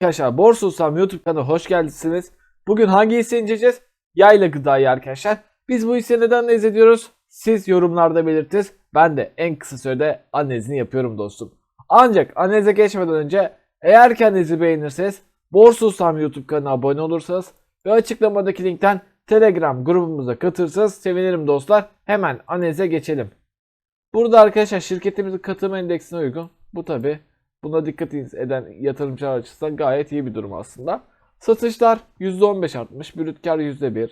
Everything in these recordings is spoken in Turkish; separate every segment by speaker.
Speaker 1: Arkadaşlar Borsa Usam YouTube kanalına hoş geldiniz. Bugün hangi hisseyi inceleyeceğiz? Yayla gıdayı arkadaşlar. Biz bu hisseyi neden analiz ediyoruz? Siz yorumlarda belirtiniz. Ben de en kısa sürede analizini yapıyorum dostum. Ancak analize geçmeden önce eğer kendinizi beğenirseniz Borsa Usam YouTube kanalına abone olursanız ve açıklamadaki linkten Telegram grubumuza katılırsanız sevinirim dostlar. Hemen analize geçelim. Burada arkadaşlar şirketimizin katılım endeksine uygun. Bu tabi buna dikkat eden yatırımcılar açısından gayet iyi bir durum aslında. Satışlar %15 artmış. Brüt kar %1.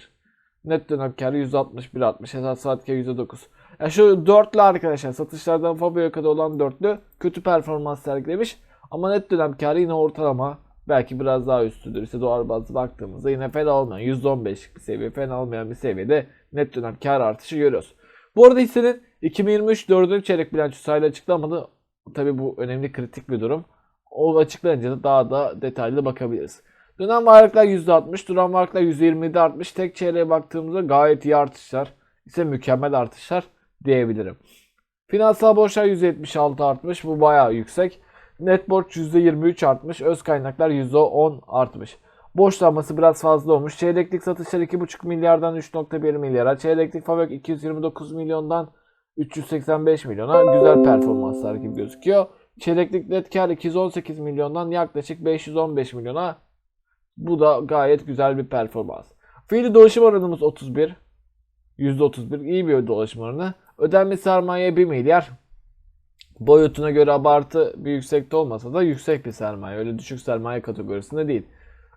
Speaker 1: Net dönem karı %61 artmış. Esas saat karı %9. Yani şu dörtlü arkadaşlar satışlardan Fabio'ya kadar olan dörtlü kötü performans sergilemiş. Ama net dönem karı yine ortalama. Belki biraz daha üstüdür. İşte dolar bazlı baktığımızda yine fena olmayan %15'lik bir seviye fena olmayan bir seviyede net dönem kar artışı görüyoruz. Bu arada hissenin 2023 4. çeyrek bilançosu hala açıklanmadı. Tabi bu önemli kritik bir durum. O açıklanınca da daha da detaylı bakabiliriz. Dönem varlıklar %60, duran varlıklar %27 artmış. Tek çeyreğe baktığımızda gayet iyi artışlar. ise mükemmel artışlar diyebilirim. Finansal borçlar %76 artmış. Bu bayağı yüksek. Net borç %23 artmış. Öz kaynaklar %10 artmış. Borçlanması biraz fazla olmuş. Çeyreklik satışlar 2,5 milyardan 3,1 milyara. Çeyreklik fabrik 229 milyondan 385 milyona. Güzel performanslar gibi gözüküyor. Çeyreklik net kar 218 milyondan yaklaşık 515 milyona. Bu da gayet güzel bir performans. Fiili dolaşım oranımız 31. %31 iyi bir dolaşım oranı. Ödenme sermaye 1 milyar. Boyutuna göre abartı bir yüksekte olmasa da yüksek bir sermaye. Öyle düşük sermaye kategorisinde değil.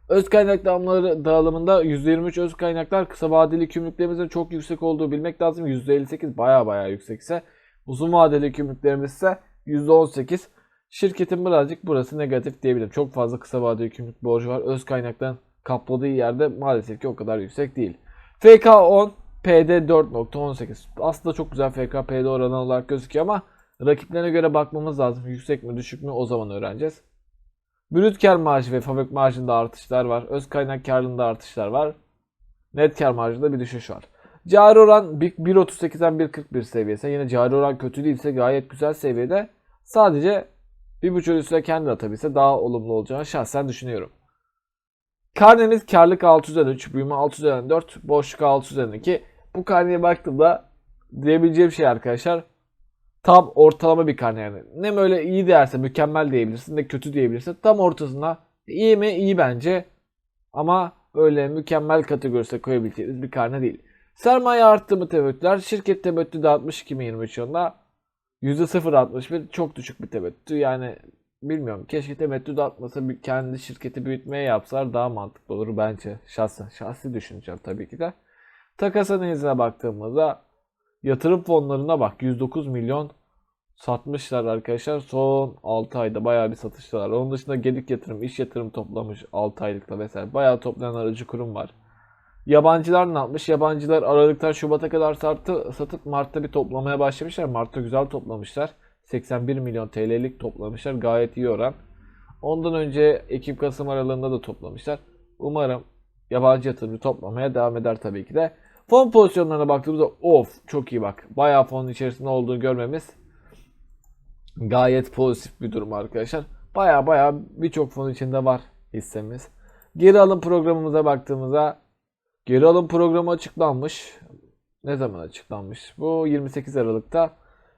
Speaker 1: Öz kaynak dağılımları dağılımında %23 öz kaynaklar kısa vadeli yükümlülüklerimizin çok yüksek olduğu bilmek lazım. %58 baya baya yüksekse. Uzun vadeli yükümlülüklerimiz ise %18. Şirketin birazcık burası negatif diyebilirim. Çok fazla kısa vadeli yükümlülük borcu var. Öz kaynaktan kapladığı yerde maalesef ki o kadar yüksek değil. FK 10, PD 4.18. Aslında çok güzel FK PD oranı olarak gözüküyor ama rakiplerine göre bakmamız lazım. Yüksek mi düşük mü o zaman öğreneceğiz. Brüt kar marjı ve fabrik marjında artışlar var. Öz kaynak karlılığında artışlar var. Net kar marjında bir düşüş var. Cari oran 1.38'den 1.41 seviyesi. Yine cari oran kötü değilse gayet güzel seviyede. Sadece bir buçuk üstüne kendi atabilse daha olumlu olacağını şahsen düşünüyorum. Karnemiz karlık 6 üzerinden 3, büyüme 6 üzerinden 4, boşluk 6 üzerinden 2. Bu karneye baktığımda diyebileceğim şey arkadaşlar tam ortalama bir karne yani. Ne böyle iyi derse mükemmel diyebilirsin ne kötü diyebilirsin. Tam ortasında iyi mi? iyi bence. Ama öyle mükemmel kategorisine koyabileceğiniz bir karne değil. Sermaye arttı mı temettüler? Şirket temettü dağıtmış 2023 yılında. %0.61 çok düşük bir temettü. Yani bilmiyorum keşke temettü dağıtmasa kendi şirketi büyütmeye yapsalar daha mantıklı olur bence. Şahsen, şahsi düşüneceğim tabii ki de. Takas analizine baktığımızda Yatırım fonlarına bak 109 milyon satmışlar arkadaşlar. Son 6 ayda bayağı bir satışlar. Onun dışında gedik yatırım, iş yatırım toplamış 6 aylıkta vesaire. Bayağı toplayan aracı kurum var. Yabancılar ne yapmış? Yabancılar Aralık'tan Şubat'a kadar sattı, satıp Mart'ta bir toplamaya başlamışlar. Mart'ta güzel toplamışlar. 81 milyon TL'lik toplamışlar. Gayet iyi oran. Ondan önce Ekim Kasım aralığında da toplamışlar. Umarım yabancı yatırımcı toplamaya devam eder tabii ki de. Fon pozisyonlarına baktığımızda of çok iyi bak. Bayağı fonun içerisinde olduğunu görmemiz gayet pozitif bir durum arkadaşlar. Bayağı bayağı birçok fon içinde var hissemiz. Geri alım programımıza baktığımızda geri alım programı açıklanmış. Ne zaman açıklanmış? Bu 28 Aralık'ta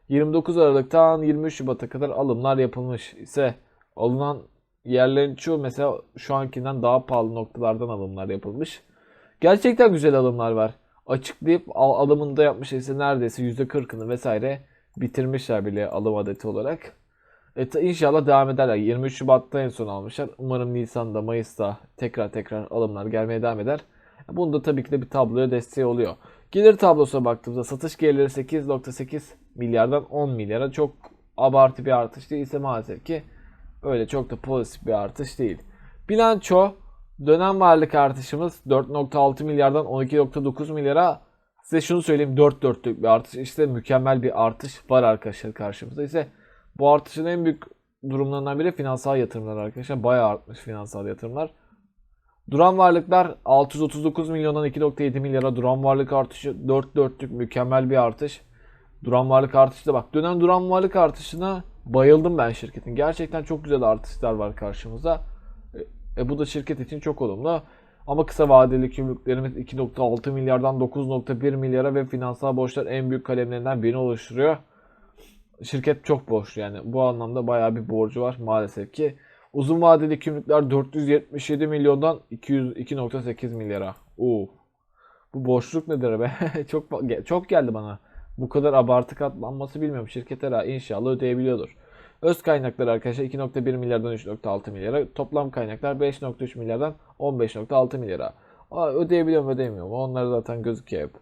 Speaker 1: 29 Aralık'tan 23 Şubat'a kadar alımlar yapılmış ise alınan yerlerin çoğu mesela şu ankinden daha pahalı noktalardan alımlar yapılmış. Gerçekten güzel alımlar var açıklayıp al alımında yapmış ise neredeyse %40'ını vesaire bitirmişler bile alım adeti olarak. E, inşallah devam ederler. 23 Şubat'ta en son almışlar. Umarım Nisan'da, Mayıs'ta tekrar tekrar alımlar gelmeye devam eder. Bunda tabii ki de bir tabloya desteği oluyor. Gelir tablosuna baktığımızda satış gelirleri 8.8 milyardan 10 milyara çok abartı bir artış değilse maalesef ki öyle çok da pozitif bir artış değil. Bilanço Dönem varlık artışımız 4.6 milyardan 12.9 milyara size şunu söyleyeyim 4 dörtlük bir artış işte mükemmel bir artış var arkadaşlar karşımızda ise bu artışın en büyük durumlarından biri finansal yatırımlar arkadaşlar bayağı artmış finansal yatırımlar. Duran varlıklar 639 milyondan 2.7 milyara duran varlık artışı 4 dörtlük mükemmel bir artış. Duran varlık artışı da bak dönem duran varlık artışına bayıldım ben şirketin. Gerçekten çok güzel artışlar var karşımızda E bu da şirket için çok olumlu. Ama kısa vadeli gümrüklerimiz 2.6 milyardan 9.1 milyara ve finansal borçlar en büyük kalemlerinden birini oluşturuyor. Şirket çok borçlu yani bu anlamda bayağı bir borcu var maalesef ki. Uzun vadeli gümrükler 477 milyondan 200 2.8 milyara. Oo. Bu boşluk nedir be? çok çok geldi bana. Bu kadar abartı katlanması bilmiyorum. Şirket herhalde inşallah ödeyebiliyordur. Öz kaynaklar arkadaşlar 2.1 milyardan 3.6 milyara. Toplam kaynaklar 5.3 milyardan 15.6 milyara. Aa, ödeyebiliyor mu ödeyemiyor mu? Onlar zaten gözüküyor hep.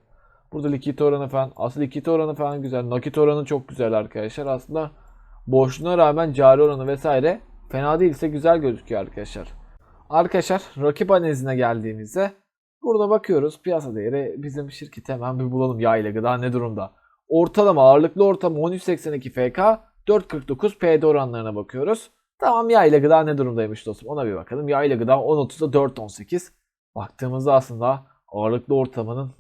Speaker 1: Burada likit oranı falan. Aslında likit oranı falan güzel. Nakit oranı çok güzel arkadaşlar. Aslında borçluğuna rağmen cari oranı vesaire fena değilse güzel gözüküyor arkadaşlar. Arkadaşlar rakip analizine geldiğimizde burada bakıyoruz piyasa değeri bizim şirketi hemen bir bulalım yağ ile gıda ne durumda. Ortalama ağırlıklı ortalama 13.82 FK 4.49 PD oranlarına bakıyoruz. Tamam yağ ile gıda ne durumdaymış dostum ona bir bakalım. Yağ ile gıda 10.30'da 4.18. Baktığımızda aslında ağırlıklı ortalamanın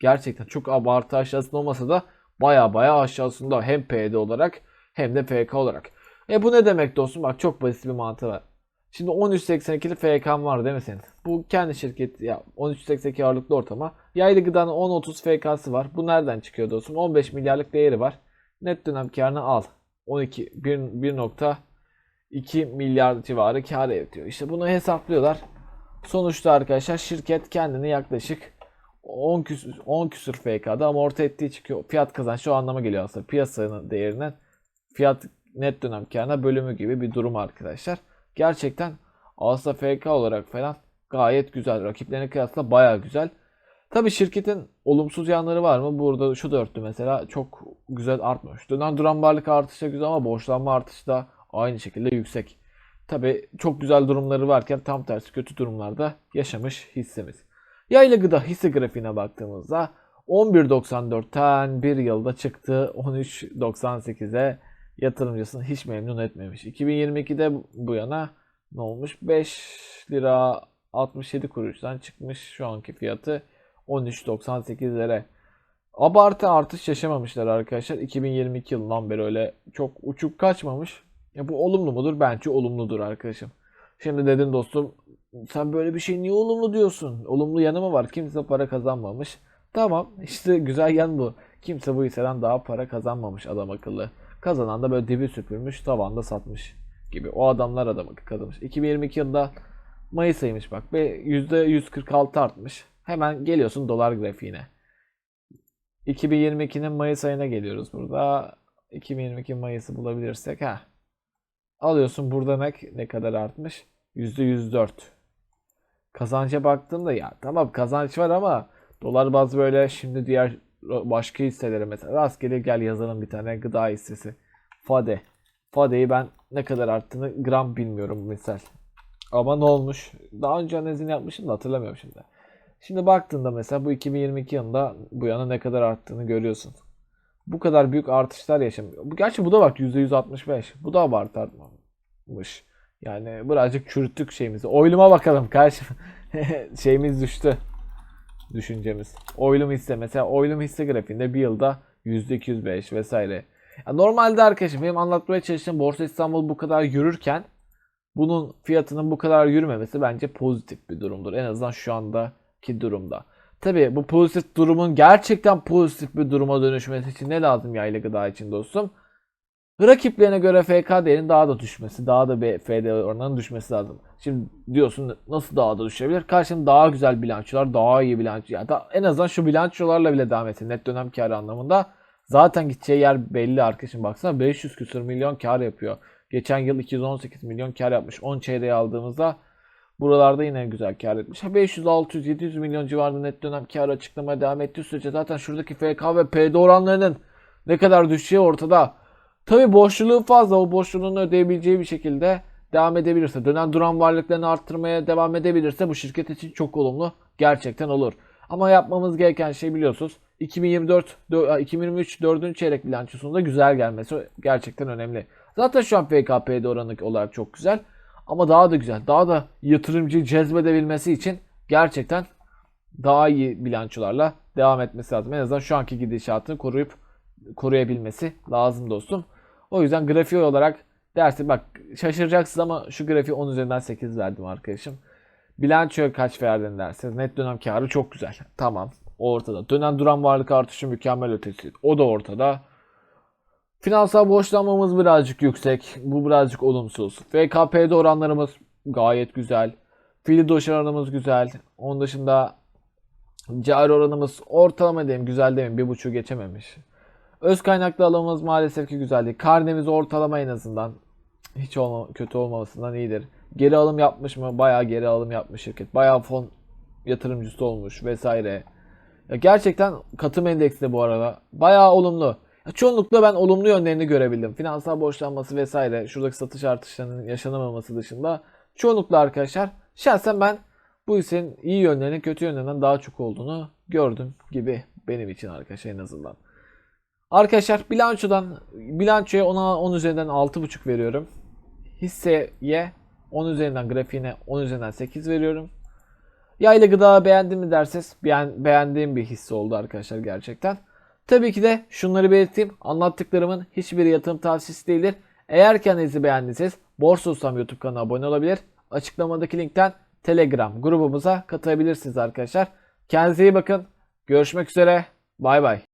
Speaker 1: gerçekten çok abartı aşağısında olmasa da baya baya aşağısında hem PD olarak hem de FK olarak. E bu ne demek dostum? Bak çok basit bir mantığı var. Şimdi 13.82'li FK'm var değil mi senin? Bu kendi şirket ya 13.82 ağırlıklı ortama. Yaylı gıdanın 10.30 FK'sı var. Bu nereden çıkıyor dostum? 15 milyarlık değeri var. Net dönem karını al. 12 1.2 milyar civarı kar ediyor. İşte bunu hesaplıyorlar. Sonuçta arkadaşlar şirket kendini yaklaşık 10 küsür, 10 küsür FK'da amorti ettiği çıkıyor. Fiyat kazanç o anlama geliyor aslında. Piyasanın değerinden fiyat net dönem karına bölümü gibi bir durum arkadaşlar. Gerçekten aslında FK olarak falan gayet güzel. Rakiplerine kıyasla baya güzel. Tabi şirketin olumsuz yanları var mı? Burada şu dörtlü mesela çok güzel artmış. Dönen duran varlık artışı güzel ama borçlanma artışı da aynı şekilde yüksek. Tabi çok güzel durumları varken tam tersi kötü durumlarda yaşamış hissemiz. Yaylı gıda hisse grafiğine baktığımızda 11.94'ten bir yılda çıktı 13.98'e yatırımcısını hiç memnun etmemiş. 2022'de bu yana ne olmuş? 5 lira 67 kuruştan çıkmış şu anki fiyatı 13.98'lere. Abartı artış yaşamamışlar arkadaşlar. 2022 yılından beri öyle çok uçuk kaçmamış. Ya bu olumlu mudur? Bence olumludur arkadaşım. Şimdi dedin dostum sen böyle bir şey niye olumlu diyorsun? Olumlu yanı mı var? Kimse para kazanmamış. Tamam işte güzel yan bu. Kimse bu hisseden daha para kazanmamış adam akıllı. Kazanan da böyle dibi süpürmüş tavanda satmış gibi. O adamlar adamı kazanmış. 2022 yılında Mayıs ayıymış bak. Ve %146 artmış. Hemen geliyorsun dolar grafiğine. 2022'nin Mayıs ayına geliyoruz burada. 2022 Mayıs'ı bulabilirsek ha. Alıyorsun burada ne, ne kadar artmış? %104. Kazanca baktığımda ya tamam kazanç var ama dolar bazı böyle şimdi diğer başka hisselere mesela rastgele gel yazalım bir tane gıda hissesi. Fade. Fade'yi ben ne kadar arttığını gram bilmiyorum misal. Ama ne olmuş? Daha önce analizini yapmışım da hatırlamıyorum şimdi. Şimdi baktığında mesela bu 2022 yılında bu yana ne kadar arttığını görüyorsun. Bu kadar büyük artışlar yaşamıyor. Gerçi bu da bak %165. Bu da artmamış. Yani birazcık çürüttük şeyimizi. Oyluma bakalım karşı şeyimiz düştü. Düşüncemiz. Oylum hisse mesela oylum hisse grafiğinde bir yılda %205 vesaire. Ya normalde arkadaşım benim anlatmaya çalıştığım Borsa İstanbul bu kadar yürürken bunun fiyatının bu kadar yürümemesi bence pozitif bir durumdur. En azından şu andaki durumda. Tabi bu pozitif durumun gerçekten pozitif bir duruma dönüşmesi için ne lazım yaylı gıda için dostum? Rakiplerine göre FK değerinin daha da düşmesi, daha da bir FD oranının düşmesi lazım. Şimdi diyorsun nasıl daha da düşebilir? Karşında daha güzel bilançolar, daha iyi bilanço. Yani da, en azından şu bilançolarla bile devam etsin. Net dönem karı anlamında. Zaten gideceği yer belli arkadaşım. Baksana 500 küsur milyon kar yapıyor. Geçen yıl 218 milyon kar yapmış. 10 çeyreği aldığımızda buralarda yine güzel kar etmiş. 500, 600, 700 milyon civarında net dönem kar açıklamaya devam ettiği sürece zaten şuradaki FK ve PD oranlarının ne kadar düşeceği ortada. Tabi borçluluğu fazla. O borçluluğunu ödeyebileceği bir şekilde devam edebilirse, dönen duran varlıklarını arttırmaya devam edebilirse bu şirket için çok olumlu gerçekten olur. Ama yapmamız gereken şey biliyorsunuz 2024 2023 4. çeyrek bilançosunda güzel gelmesi gerçekten önemli. Zaten şu an PKP'de oranı olarak çok güzel. Ama daha da güzel, daha da yatırımcı cezbedebilmesi için gerçekten daha iyi bilançolarla devam etmesi lazım. En azından şu anki gidişatını koruyup koruyabilmesi lazım dostum. O yüzden grafik olarak Dersi bak şaşıracaksınız ama şu grafiği 10 üzerinden 8 verdim arkadaşım. Bilançoya kaç verdin derseniz net dönem karı çok güzel. Tamam ortada. Dönen duran varlık artışı mükemmel ötesi. O da ortada. Finansal borçlanmamız birazcık yüksek. Bu birazcık olumsuz. FKP'de oranlarımız gayet güzel. Fili doş oranımız güzel. Onun dışında cari oranımız ortalama diyeyim güzel demeyeyim. Bir buçuğu geçememiş. Öz kaynaklı alımımız maalesef ki güzel değil. Karnemiz ortalama en azından. Hiç olma, kötü olmamasından iyidir. Geri alım yapmış mı? Bayağı geri alım yapmış şirket. Bayağı fon yatırımcısı olmuş vesaire. Ya gerçekten katım endeksi de bu arada. Bayağı olumlu. Çoğunlukla ben olumlu yönlerini görebildim. Finansal borçlanması vesaire, şuradaki satış artışlarının yaşanamaması dışında çoğunlukla arkadaşlar şahsen ben bu hissenin iyi yönlerinin kötü yönlerinden daha çok olduğunu gördüm gibi benim için arkadaşlar en azından. Arkadaşlar bilançodan bilançoya 10'a 10 üzerinden 6.5 veriyorum. Hisseye 10 üzerinden grafiğine 10 üzerinden 8 veriyorum. Yayla gıda beğendim mi derseniz beğen, beğendiğim bir hisse oldu arkadaşlar gerçekten. Tabii ki de şunları belirteyim. Anlattıklarımın hiçbiri yatırım tavsiyesi değildir. Eğer kendinizi beğendiyseniz Borsa Ustam YouTube kanalına abone olabilir. Açıklamadaki linkten Telegram grubumuza katılabilirsiniz arkadaşlar. Kendinize iyi bakın. Görüşmek üzere. Bay bay.